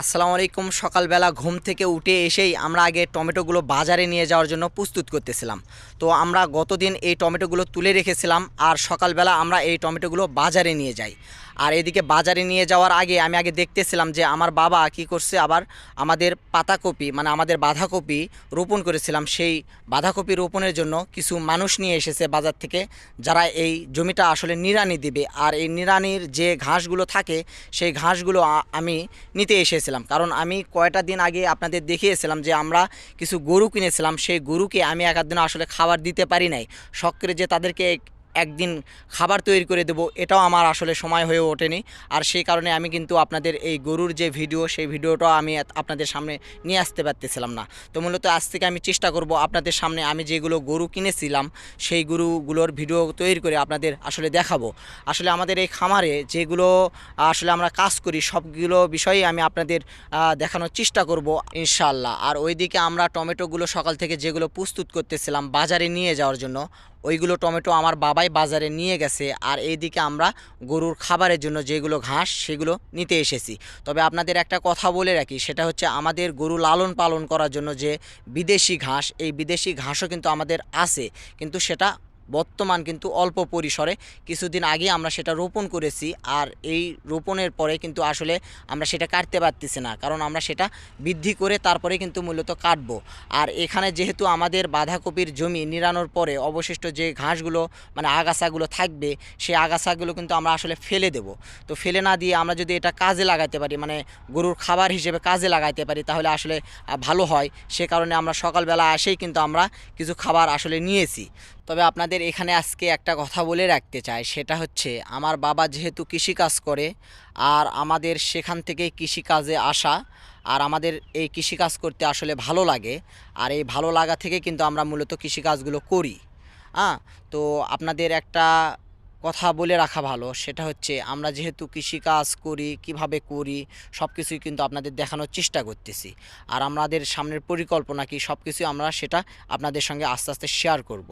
আসসালামু আলাইকুম। সকালবেলা ঘুম থেকে উঠে এসেই আমরা আগে টমেটোগুলো বাজারে নিয়ে যাওয়ার জন্য প্রস্তুত করতেছিলাম। তো আমরা গতদিন এই টমেটোগুলো তুলে রেখেছিলাম আর সকালবেলা আমরা এই টমেটোগুলো বাজারে নিয়ে যাই। আর এদিকে বাজারে নিয়ে যাওয়ার আগে আমি আগে দেখতেছিলাম যে আমার বাবা কি করছে, আবার আমাদের পাতাকপি মানে আমাদের বাঁধাকপি রোপণ করেছিলাম। সেই বাঁধাকপি রোপণের জন্য কিছু মানুষ নিয়ে এসেছে বাজার থেকে, যারা এই জমিটা আসলে নিড়ানি দিবে। আর এই নিড়ানির যে ঘাসগুলো থাকে, সেই ঘাসগুলো আমি নিতে এসেছিলাম। কারণ আমি কয়টা দিন আগে আপনাদের দেখিয়েছিলাম যে আমরা কিছু গরু কিনেছিলাম। সেই গরুকে আমি এক দিন আসলে খাবার দিতে পারি নাই। শখ করে যে তাদেরকে একদিন খাবার তৈরি করে দেবো। এটাও আমার আসলে সময় হয়ে ওঠেনি। আর সেই কারণে আমি কিন্তু আপনাদের এই গরুর যে ভিডিও, সেই ভিডিওটাও আমি আপনাদের সামনে নিয়ে আসতে পারতেছিলাম না। তো মূলত আজ থেকে আমি চেষ্টা করব আপনাদের সামনে আমি যেগুলো গরু কিনেছিলাম, সেই গরুগুলোর ভিডিও তৈরি করে আপনাদের আসলে দেখাবো। আসলে আমাদের এই খামারে যেগুলো আসলে আমরা কাজ করি, সবগুলো বিষয়েই আমি আপনাদের দেখানোর চেষ্টা করব ইনশাল্লাহ আর ওইদিকে আমরা টমেটোগুলো সকাল থেকে যেগুলো প্রস্তুত করতেছিলাম বাজারে নিয়ে যাওয়ার জন্য ওইগুলো টমেটো আমার বাবাই বাজারে নিয়ে গেছে আর এইদিকে আমরা গরুর খাবারের জন্য যেগুলো ঘাস সেগুলো নিতে এসেছি। তবে আপনাদের একটা কথা বলে রাখি, সেটা হচ্ছে আমাদের গরু লালন পালন করার জন্য যে বিদেশি ঘাস, এই বিদেশি ঘাসও কিন্তু আমাদের আছে, কিন্তু সেটা বর্তমান কিন্তু অল্প পরিসরে। কিছুদিন আগে আমরা সেটা রোপণ করেছি আর এই রোপণের পরে কিন্তু আসলে আমরা সেটা কাটতে পারতেছি না। কারণ আমরা সেটা বৃদ্ধি করে তারপরে কিন্তু মূলত কাটব। আর এখানে যেহেতু আমাদের বাঁধাকপির জমি নিরানোর পরে অবশিষ্ট যে ঘাসগুলো মানে আগাছাগুলো থাকবে, সেই আগাছাগুলো কিন্তু আমরা আসলে ফেলে দেব। তো ফেলে না দিয়ে আমরা যদি এটা কাজে লাগাতে পারি মানে গরুর খাবার হিসেবে কাজে লাগাতে পারি, তাহলে আসলে ভালো হয়। সে কারণে আমরা সকালবেলা আসেই কিন্তু আমরা কিছু খাবার আসলে নিয়েছি। তবে আপনাদের এখানে আজকে একটা কথা বলে রাখতে চাই। সেটা হচ্ছে, আমার বাবা যেহেতু কৃষিকাজ করে, আর আমাদের সেখান থেকেই কৃষিকাজে আসা, আর আমাদের এই কৃষিকাজ করতে আসলে ভালো লাগে, আর এই ভালো লাগা থেকে কিন্তু আমরা মূলত কৃষিকাজগুলো করি। হ্যাঁ তো আপনাদের একটা কথা বলে রাখা ভালো, সেটা হচ্ছে, আমরা যেহেতু কৃষিকাজ করি, কীভাবে করি সব কিছুই কিন্তু আপনাদের দেখানোর চেষ্টা করতেছি। আর আমাদের সামনের পরিকল্পনা কি সব কিছুই আমরা সেটা আপনাদের সঙ্গে আস্তে আস্তে শেয়ার করব।